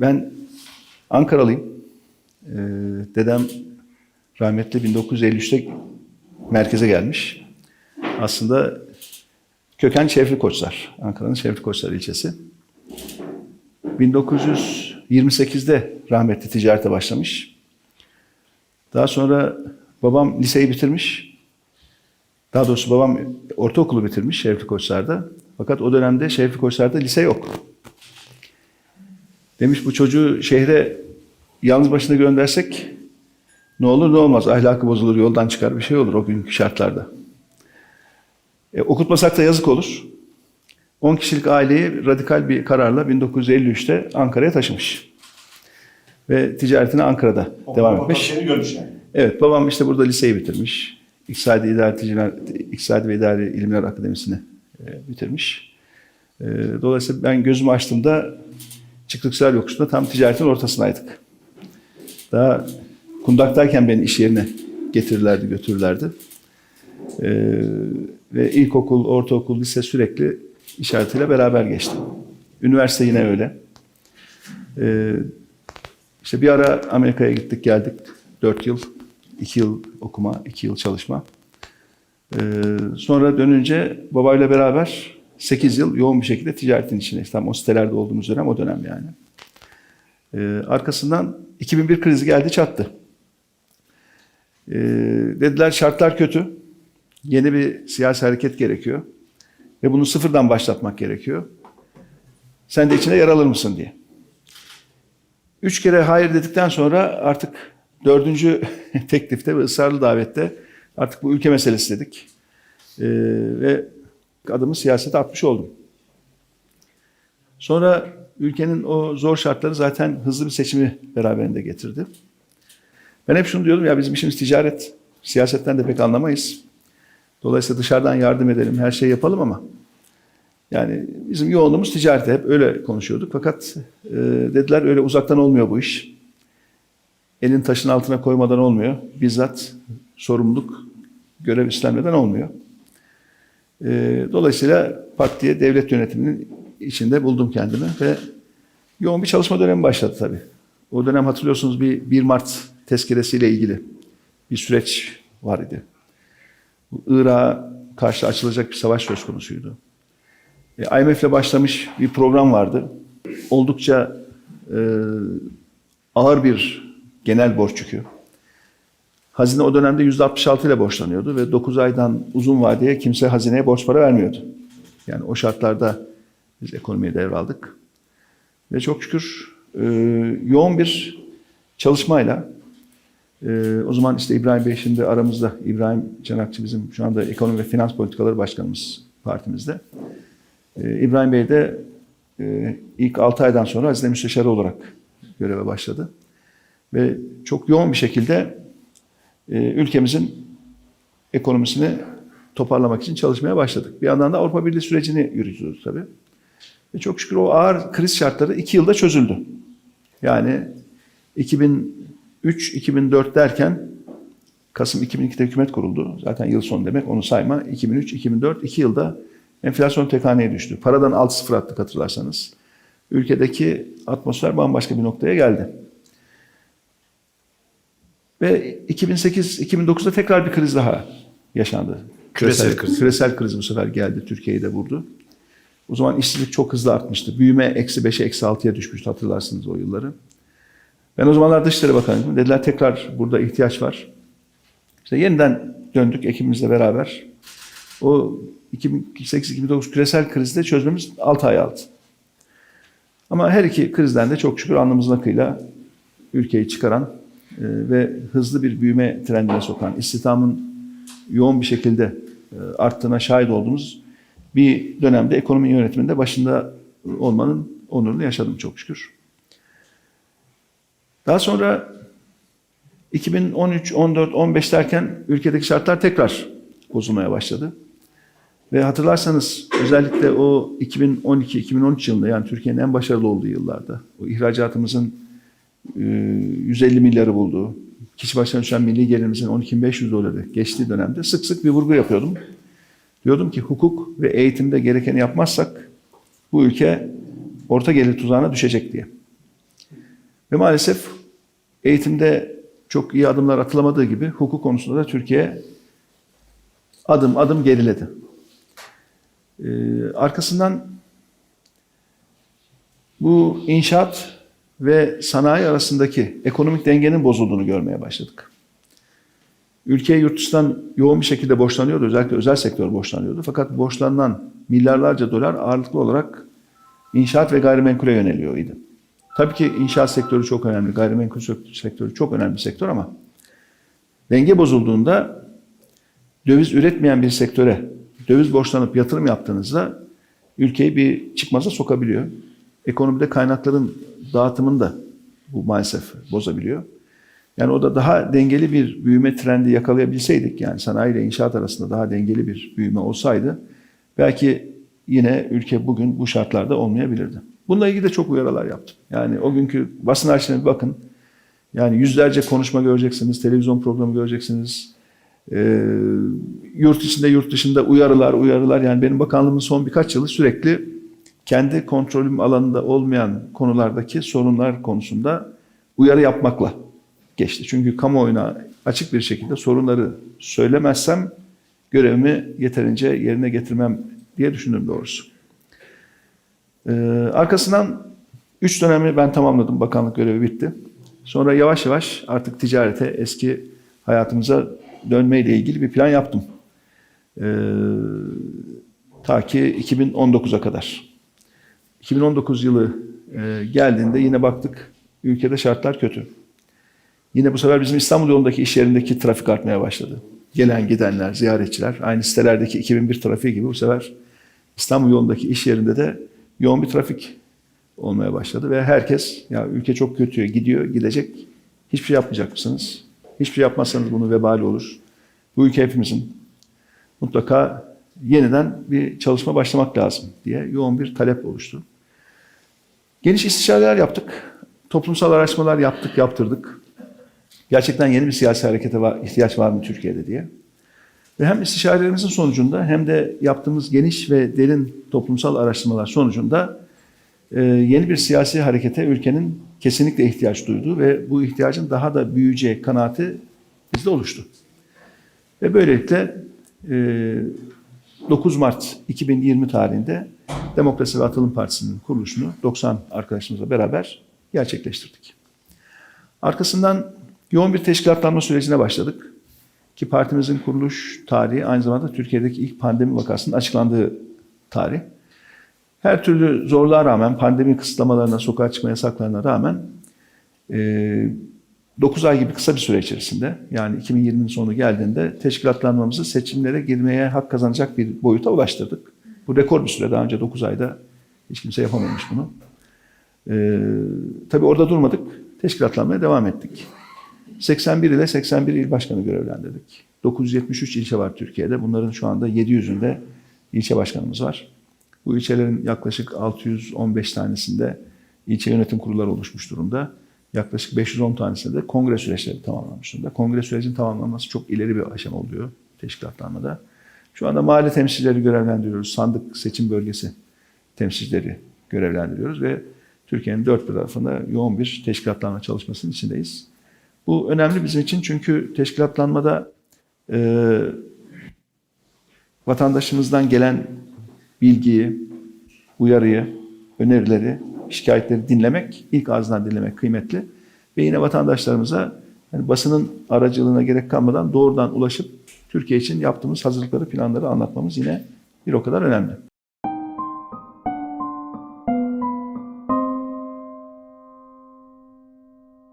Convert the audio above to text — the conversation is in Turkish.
Ben Ankaralıyım. Ee, dedem rahmetli 1953'te merkeze gelmiş. Aslında köken Şevri Koçlar. Ankara'nın Şevri Koçlar ilçesi. 1928'de rahmetli ticarete başlamış. Daha sonra babam liseyi bitirmiş. Daha doğrusu babam ortaokulu bitirmiş Şevri Koçlar'da. Fakat o dönemde Şevri Koçlar'da lise yok. Demiş bu çocuğu şehre yalnız başına göndersek ne olur ne olmaz. Ahlakı bozulur, yoldan çıkar bir şey olur o günkü şartlarda. E, okutmasak da yazık olur. 10 kişilik aileyi radikal bir kararla 1953'te Ankara'ya taşımış. Ve ticaretine Ankara'da devam etmiş. Görmüş yani. Evet, babam işte burada liseyi bitirmiş. İktisadi, İdari, Ticaret, İktisadi ve İdari İlimler Akademisi'ni e, bitirmiş. E, dolayısıyla ben gözümü açtığımda Çıklıksel yokuşunda tam ticaretin ortasındaydık. Daha kundaktayken beni iş yerine getirirlerdi, götürürlerdi. E, ve ilkokul, ortaokul, lise sürekli işaretiyle beraber geçti. Üniversite yine öyle. E, işte bir ara Amerika'ya gittik geldik. Dört yıl, iki yıl okuma, iki yıl çalışma. Ee, sonra dönünce babayla beraber sekiz yıl yoğun bir şekilde ticaretin içine. Tam o sitelerde olduğumuz dönem o dönem yani. Ee, arkasından 2001 krizi geldi çattı. Ee, dediler şartlar kötü. Yeni bir siyasi hareket gerekiyor. Ve bunu sıfırdan başlatmak gerekiyor. Sen de içine yer alır mısın diye. Üç kere hayır dedikten sonra artık dördüncü teklifte ve ısrarlı davette artık bu ülke meselesi dedik. Ee, ve adımı siyasete atmış oldum. Sonra ülkenin o zor şartları zaten hızlı bir seçimi beraberinde getirdi. Ben hep şunu diyordum ya bizim işimiz ticaret. Siyasetten de pek anlamayız. Dolayısıyla dışarıdan yardım edelim, her şeyi yapalım ama yani bizim yoğunluğumuz ticarete hep öyle konuşuyorduk. Fakat e, dediler öyle uzaktan olmuyor bu iş. Elin taşın altına koymadan olmuyor. Bizzat sorumluluk görev üstlenmeden olmuyor. E, dolayısıyla pat diye devlet yönetiminin içinde buldum kendimi ve yoğun bir çalışma dönemi başladı tabii. O dönem hatırlıyorsunuz bir 1 Mart tezkeresiyle ilgili bir süreç var idi. Irak'a karşı açılacak bir savaş söz konusuydu. E, IMF ile başlamış bir program vardı. Oldukça e, ağır bir genel borç yükü. Hazine o dönemde %66 ile borçlanıyordu ve 9 aydan uzun vadeye kimse hazineye borç para vermiyordu. Yani o şartlarda biz ekonomiye devraldık. Ve çok şükür e, yoğun bir çalışmayla e, o zaman işte İbrahim Bey şimdi aramızda. İbrahim Çanakçı bizim şu anda ekonomi ve finans politikaları başkanımız partimizde. Ee, İbrahim Bey de e, ilk 6 aydan sonra hazine müsteşarı olarak göreve başladı. Ve çok yoğun bir şekilde e, ülkemizin ekonomisini toparlamak için çalışmaya başladık. Bir yandan da Avrupa Birliği sürecini yürütüyoruz tabii. Ve çok şükür o ağır kriz şartları 2 yılda çözüldü. Yani 2003-2004 derken Kasım 2002'de hükümet kuruldu. Zaten yıl sonu demek onu sayma. 2003-2004 2 yılda Enflasyon tek haneye düştü. Paradan 6-0 attık hatırlarsanız. Ülkedeki atmosfer bambaşka bir noktaya geldi. Ve 2008-2009'da tekrar bir kriz daha yaşandı. Küresel kriz. Küresel kriz bu sefer geldi. Türkiye'yi de vurdu. O zaman işsizlik çok hızlı artmıştı. Büyüme eksi 5'e eksi 6'ya düşmüştü hatırlarsınız o yılları. Ben o zamanlar Dışişleri Bakanıydım. Dediler tekrar burada ihtiyaç var. İşte yeniden döndük ekibimizle beraber. O 2008-2009 küresel krizde çözmemiz 6 ay aldı. Ama her iki krizden de çok şükür alnımızın akıyla ülkeyi çıkaran ve hızlı bir büyüme trendine sokan, istihdamın yoğun bir şekilde e, arttığına şahit olduğumuz bir dönemde ekonomi yönetiminde başında olmanın onurunu yaşadım çok şükür. Daha sonra 2013, 14, 15 derken ülkedeki şartlar tekrar bozulmaya başladı. Ve hatırlarsanız özellikle o 2012-2013 yılında yani Türkiye'nin en başarılı olduğu yıllarda o ihracatımızın 150 milyarı bulduğu, kişi başına düşen milli gelirimizin 12.500 doları geçtiği dönemde sık sık bir vurgu yapıyordum. Diyordum ki hukuk ve eğitimde gerekeni yapmazsak bu ülke orta gelir tuzağına düşecek diye. Ve maalesef eğitimde çok iyi adımlar atılamadığı gibi hukuk konusunda da Türkiye adım adım geriledi. Ee, arkasından bu inşaat ve sanayi arasındaki ekonomik dengenin bozulduğunu görmeye başladık. Ülke yurt dışından yoğun bir şekilde borçlanıyordu. Özellikle özel sektör borçlanıyordu. Fakat borçlanan milyarlarca dolar ağırlıklı olarak inşaat ve gayrimenkule yöneliyor idi. Tabii ki inşaat sektörü çok önemli, gayrimenkul sektörü çok önemli bir sektör ama denge bozulduğunda döviz üretmeyen bir sektöre döviz borçlanıp yatırım yaptığınızda ülkeyi bir çıkmaza sokabiliyor. Ekonomide kaynakların dağıtımını da bu maalesef bozabiliyor. Yani o da daha dengeli bir büyüme trendi yakalayabilseydik yani sanayi ile inşaat arasında daha dengeli bir büyüme olsaydı belki yine ülke bugün bu şartlarda olmayabilirdi. Bununla ilgili de çok uyarılar yaptım. Yani o günkü basın arşivine bakın. Yani yüzlerce konuşma göreceksiniz, televizyon programı göreceksiniz. Ee, yurt içinde yurt dışında uyarılar uyarılar yani benim bakanlığımın son birkaç yılı sürekli kendi kontrolüm alanında olmayan konulardaki sorunlar konusunda uyarı yapmakla geçti. Çünkü kamuoyuna açık bir şekilde sorunları söylemezsem görevimi yeterince yerine getirmem diye düşündüm doğrusu. Ee, arkasından 3 dönemi ben tamamladım. Bakanlık görevi bitti. Sonra yavaş yavaş artık ticarete, eski hayatımıza dönmeyle ilgili bir plan yaptım. Ee, ta ki 2019'a kadar. 2019 yılı e, geldiğinde yine baktık ülkede şartlar kötü. Yine bu sefer bizim İstanbul yolundaki iş yerindeki trafik artmaya başladı. Gelen gidenler, ziyaretçiler, aynı sitelerdeki 2001 trafiği gibi bu sefer İstanbul yolundaki iş yerinde de yoğun bir trafik olmaya başladı ve herkes ya ülke çok kötüye gidiyor, gidecek. Hiçbir şey yapmayacak mısınız? Hiçbir şey yapmazsanız bunun vebali olur. Bu ülke hepimizin. Mutlaka yeniden bir çalışma başlamak lazım diye yoğun bir talep oluştu. Geniş istişareler yaptık. Toplumsal araştırmalar yaptık, yaptırdık. Gerçekten yeni bir siyasi harekete var, ihtiyaç var mı Türkiye'de diye. Ve hem istişarelerimizin sonucunda hem de yaptığımız geniş ve derin toplumsal araştırmalar sonucunda e, yeni bir siyasi harekete ülkenin kesinlikle ihtiyaç duyduğu ve bu ihtiyacın daha da büyüyeceği kanaati bizde oluştu. Ve böylelikle e, 9 Mart 2020 tarihinde Demokrasi ve Atılım Partisi'nin kuruluşunu 90 arkadaşımızla beraber gerçekleştirdik. Arkasından yoğun bir teşkilatlanma sürecine başladık. Ki partimizin kuruluş tarihi aynı zamanda Türkiye'deki ilk pandemi vakasının açıklandığı tarih. Her türlü zorluğa rağmen, pandemi kısıtlamalarına, sokağa çıkma yasaklarına rağmen e, 9 ay gibi kısa bir süre içerisinde yani 2020'nin sonu geldiğinde teşkilatlanmamızı seçimlere girmeye hak kazanacak bir boyuta ulaştırdık. Bu rekor bir süre. Daha önce 9 ayda hiç kimse yapamamış bunu. Ee, tabii orada durmadık. Teşkilatlanmaya devam ettik. 81 ile 81 il başkanı görevlendirdik. 973 ilçe var Türkiye'de. Bunların şu anda 700'ünde ilçe başkanımız var. Bu ilçelerin yaklaşık 615 tanesinde ilçe yönetim kurulları oluşmuş durumda. Yaklaşık 510 tanesinde de kongre süreçleri tamamlanmış durumda. Kongre sürecinin tamamlanması çok ileri bir aşama oluyor teşkilatlanmada. Şu anda mahalle temsilcileri görevlendiriyoruz. Sandık seçim bölgesi temsilcileri görevlendiriyoruz ve Türkiye'nin dört bir tarafında yoğun bir teşkilatlanma çalışmasının içindeyiz. Bu önemli bizim için çünkü teşkilatlanmada e, vatandaşımızdan gelen bilgiyi, uyarıyı, önerileri, şikayetleri dinlemek, ilk ağzından dinlemek kıymetli. Ve yine vatandaşlarımıza yani basının aracılığına gerek kalmadan doğrudan ulaşıp Türkiye için yaptığımız hazırlıkları, planları anlatmamız yine bir o kadar önemli.